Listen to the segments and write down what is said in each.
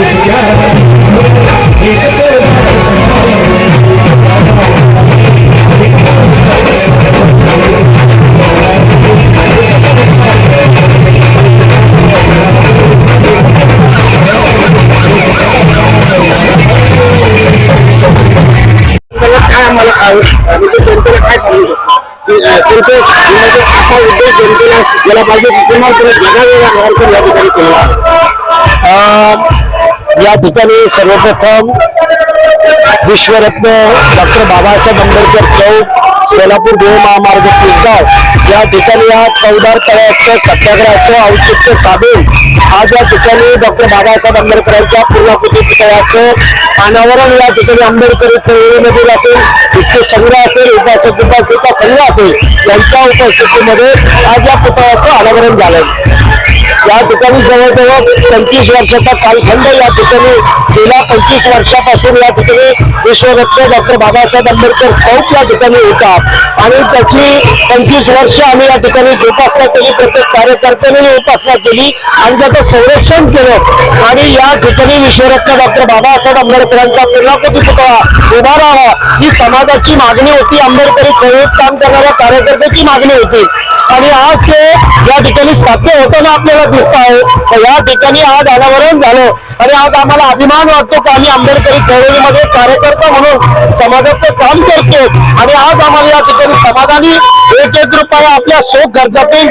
God. काय आम्हाला जनतेला काय सांगू शकतो? अं, त्यांचं म्हणजे असा जनतेला याला पाहिजे पुन्हा या ठिकाणी केला या ठिकाणी सर्वप्रथम विश्वरत्न डॉक्टर बाबासाहेब आंबेडकर चौक सोलापूर देव महामार्ग तिसगाव या ठिकाणी या चौदार तळ्याचं सत्याग्रहाचं औचित्य साधून आज या ठिकाणी डॉक्टर बाबासाहेब आंबेडकरांच्या पूर्णाकृती पुतळ्याचं अनावरण या ठिकाणी आंबेडकरी चळवळीमधील असेल इतके संग्रह असेल उपासक उपासिका संघ असेल यांच्या उपस्थितीमध्ये आज या पुतळ्याचं अनावरण झालं या ठिकाणी जवळजवळ पंचवीस वर्षाचा कालखंड या ठिकाणी गेल्या पंचवीस वर्षापासून या ठिकाणी विश्वरत्न डॉक्टर बाबासाहेब आंबेडकर चौक या ठिकाणी होता. आणि त्याची पंचवीस वर्ष आम्ही या ठिकाणी जोपासना केली. प्रत्येक कार्यकर्त्यांनी उपासना केली. आणि त्याचं संरक्षण केलं. आणि या ठिकाणी विश्वरत्न डॉक्टर बाबासाहेब आंबेडकरांचा पूर्णाकृती पुतळा उभा राहावा ही समाजाची मागणी होती. आंबेडकरी चळवळीत काम करणाऱ्या कार्यकर्त्याची मागणी होती. आणि आज ते या ठिकाणी साध्य होताना आपल्याला दिसत आहे. या ठिकाणी आज अनावरण झालं. आणि आज आम्हाला अभिमान वाटतो की आम्ही आंबेडकरी चळवळीमध्ये कार्यकर्ता म्हणून समाजाचं काम करतो आणि आज आम्हाला या ठिकाणी समाजाने एक एक रुपया आपल्या शोक खर्चातून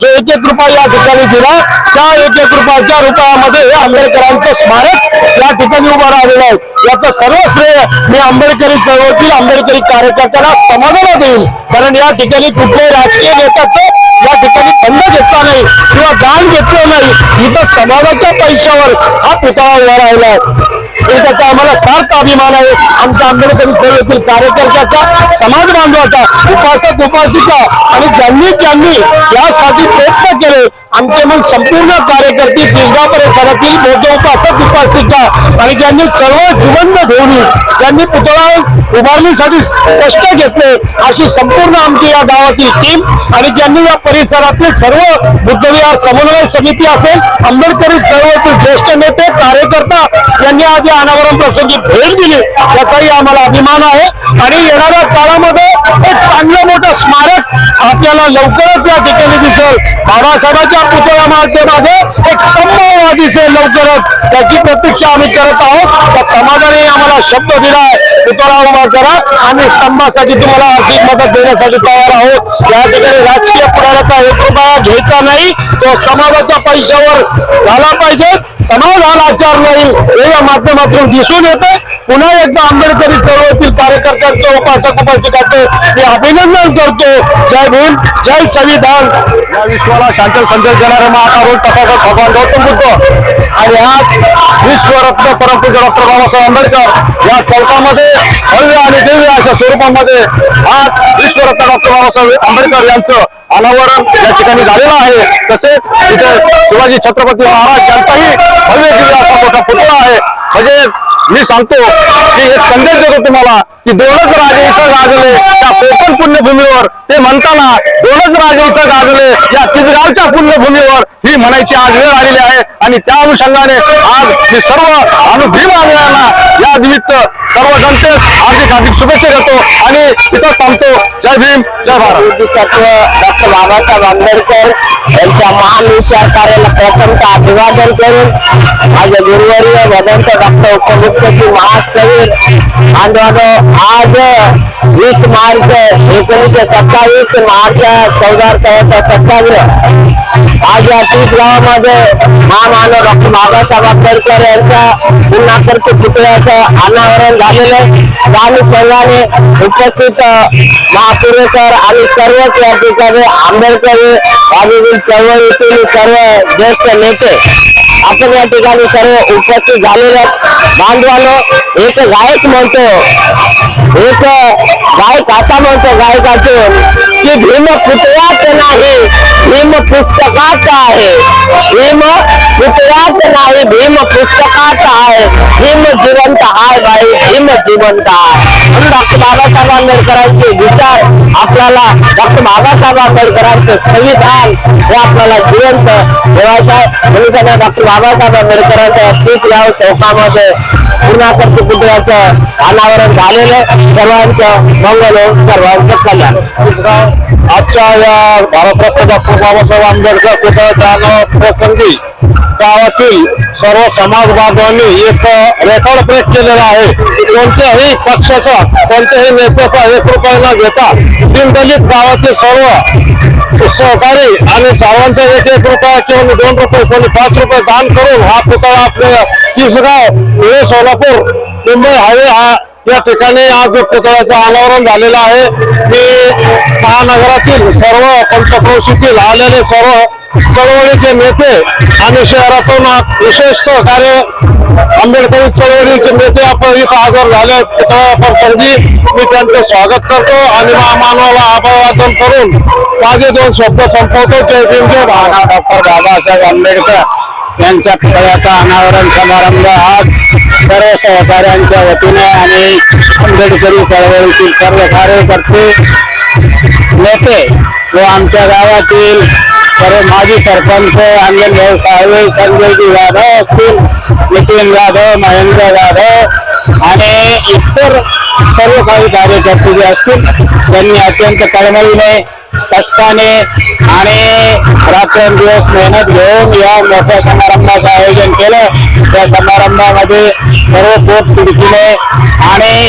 जो एक एक रुपया या ठिकाणी दिला त्या एक एक रुपयाच्या रुपयामध्ये हे आंबेडकरांचं स्मारक या ठिकाणी उभं राहिलेलं आहे. याचं सर्व श्रेय मी आंबेडकरी चळवळतील आंबेडकरी कार्यकर्त्यांना समाजाला देईल कारण या ठिकाणी कुठल्याही राजकीय नेत्याचं या ठिकाणी फंड घेतला नाही किंवा दान घेतलं नाही. इथं समाजाच्या पैशावर हा पुतळा उभा राहिला आहे. त्याचा आम्हाला सार्थ अभिमान आहे. आमच्या आंबेडकरी सेवेतील कार्यकर्त्याचा समाज बांधवाचा उपासक उपासिका आणि ज्यांनी ज्यांनी यासाठी प्रयत्न केले आमचे मग संपूर्ण कार्यकर्ते तिसगाव परिसरातील मोठे उपासक उपासिका आणि ज्यांनी सर्व जिवंत ठेवली ज्यांनी पुतळा उभारणीसाठी कष्ट घेतले अशी संपूर्ण आमची या गावातील टीम आणि ज्यांनी या परिसरातील सर्व बुद्धविहार समन्वय समिती असेल आंबेडकरी चळवळीतील ज्येष्ठ नेते कार्यकर्ता यांनी आज या अनावरण प्रसंगी भेट दिली याचाही आम्हाला अभिमान आहे. आणि येणाऱ्या काळामध्ये एक चांगलं मोठं स्मारक आपल्याला लवकरच या ठिकाणी दिसेल. बाबासाहेबांच्या पुतळ्या माध्यमामध्ये एक स्तंभ लवकरच त्याची प्रतीक्षा आम्ही करत आहोत. त्या समाजाने आम्हाला शब्द दिलाय. पुतळा उभा करा. आम्ही स्तंभासाठी तुम्हाला आर्थिक मदत देण्यासाठी तयार आहोत. या ठिकाणी राजकीय पुराणाचा एक रुपया घ्यायचा नाही तो समाजाच्या पैशावर झाला पाहिजे. समाज हा लाचार नाही. हे या माध्यमातून दिसून येते. पुन्हा एकदा आंबेडकरी चळवळ कार्यकर्त्यांचं उपासक उपासिकाचं मी अभिनंदन करतो. जय भीम जय संविधान. या विश्वाला शांत संदेश देणारे महाकारुण तथागत भगवान गौतम बुद्ध आणि आज विश्वरत्न परमपूज्य डॉक्टर बाबासाहेब आंबेडकर या चौकामध्ये भव्य आणि दिव्य अशा स्वरूपामध्ये आज विश्वरत्न डॉक्टर बाबासाहेब आंबेडकर यांचं अनावरण या ठिकाणी झालेलं आहे. तसेच इथे शिवाजी छत्रपती महाराज यांचाही भव्य दिव्य असा मोठा पुतळा आहे. म्हणजे मी सांगतो की एक संदेश देतो तुम्हाला की दोनच राजे इथं गाजले त्या कोकण पुण्यभूमीवर. ते म्हणताना दोनच राजे इथं गाजले या तिजगावच्या पुण्यभूमीवर. ही म्हणायची आज वेळ आलेली आहे. आणि त्या अनुषंगाने आज मी सर्व अनुभीम आलेल्यांना या निमित्त सर्व जनतेस हार्दिक हार्दिक शुभेच्छा देतो आणि इथं थांबतो. जय भीम जय भारत. डॉक्टर बाबासाहेब आंबेडकर यांच्या महान विचार कार्याला प्रथमतः अभिवादन करून माझ्या गुरुवर्य भदंत डॉक्टर उपमुख्यची महास्कवी बांधवानो आज वीस मार्च एकोणीसशे सत्तावीस मार्च चौदा तळ्याचा सत्याग्रह आज या तीस गावामध्ये महामानव डॉक्टर बाबासाहेब आंबेडकर यांच्या पुन्हाकृती पुतळ्याचं अनावरण झालेलं आहे स्वामी अनुषंगाने उपस्थित महापुरे सर आणि सर्वच या ठिकाणी आंबेडकर आधीतील चळवळीतील सर्व ज्येष्ठ नेते। आपण या ठिकाणी सर्व उपस्थित झालेले आहेत. बांधवानो एक गायक म्हणतो एक गायक असा म्हणतो गायकातून की भीम पुतळ्यात नाही भीम पुस्तकाचा आहे. भीम पुतळ्यात नाही भीम पुस्तकाचा आहे. भीम जिवंत आहे बाई भीम जिवंत आहे. म्हणून डॉक्टर बाबासाहेब आंबेडकरांचे विचार आपल्याला डॉक्टर बाबासाहेब आंबेडकरांचे संविधान हे आपल्याला जिवंत ठेवायचं आहे. म्हणून त्यांना डॉक्टर बाबासाहेब आंबेडकरांच्या तीस गाव चौकामध्ये पूर्णाकृती पुतळ्याचं अनावरण झालेलं सर्वांचं मंगल सर्वांचं कल्याण. आजच्या या भारतरत्न डॉक्टर बाबासाहेब आंबेडकर पुतळ्याच्या अनावरण प्रसंगी गावातील सर्व समाज बांधवांनी एक रेकॉर्ड ब्रेक केलेला आहे. कोणत्याही पक्षाचा कोणत्याही नेत्याचा एक रुपया न घेता दिनदलित गावातील सर्व सहकारी आणि सर्वांचा एक एक रुपया किंवा दोन रुपये कोणी पाच रुपये दान करून हा पुतळा आपल्या तिसगाव हे सोलापूर मुंबई हायवे हा या ठिकाणी आज पुतळ्याचं अनावरण झालेलं आहे. की महानगरातील सर्व पंचक्रोशीतील आलेले सर्व चळवळीचे नेते आणि शहरातून विशेष सहकार्य आंबेडकरी चळवळीचे नेते आपण इथं हजर झाले. पुतळा मी त्यांचं स्वागत करतो आणि महामानवाला अभिवादन करून माझे दोन शब्द संपवतो. जय भीम जय डॉक्टर बाबासाहेब आंबेडकर. यांच्या पुतळ्याचा अनावरण समारंभ आज सर्व सहकाऱ्यांच्या वतीने आणि आंबेडकरी चळवळीतील सर्व कार्यकर्ते नेते व आमच्या गावातील सर्व माजी सरपंच अंजन साळवे संजयजी जाधव असतील नितीन जाधव महेंद्र जाधव आणि इतर सर्व काही कार्यकर्ते जे असतील त्यांनी अत्यंत तळमळीने कष्टाने आणि रात्रंदिवस मेहनत घेऊन या मोठ्या समारंभाचं आयोजन केलं. त्या समारंभामध्ये सर्व पोट तिडकीने आणि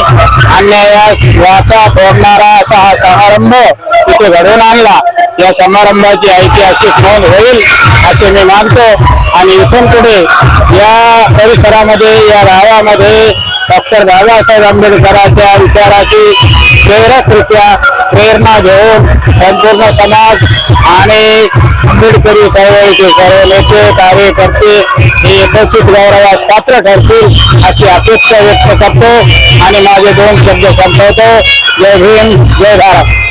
अन्यायास वाचा फोडणारा असा हा समारंभ तिथे घडवून आणला. या समारंभाची ऐतिहासिक नोंद होईल असे मी मानतो. आणि इथून पुढे या परिसरामध्ये या गावामध्ये डॉक्टर बाबासाहेब आंबेडकरांच्या विचाराची प्रेरकरित्या प्रेरणा घेऊन संपूर्ण समाज आणि आंबेडकरी चळवळीचे सर्व नेते कार्यकर्ते हे एकत्रित गौरवास पात्र ठरतील अशी अपेक्षा व्यक्त करतो आणि माझे दोन शब्द संपवतो. जय भीम जय भारत.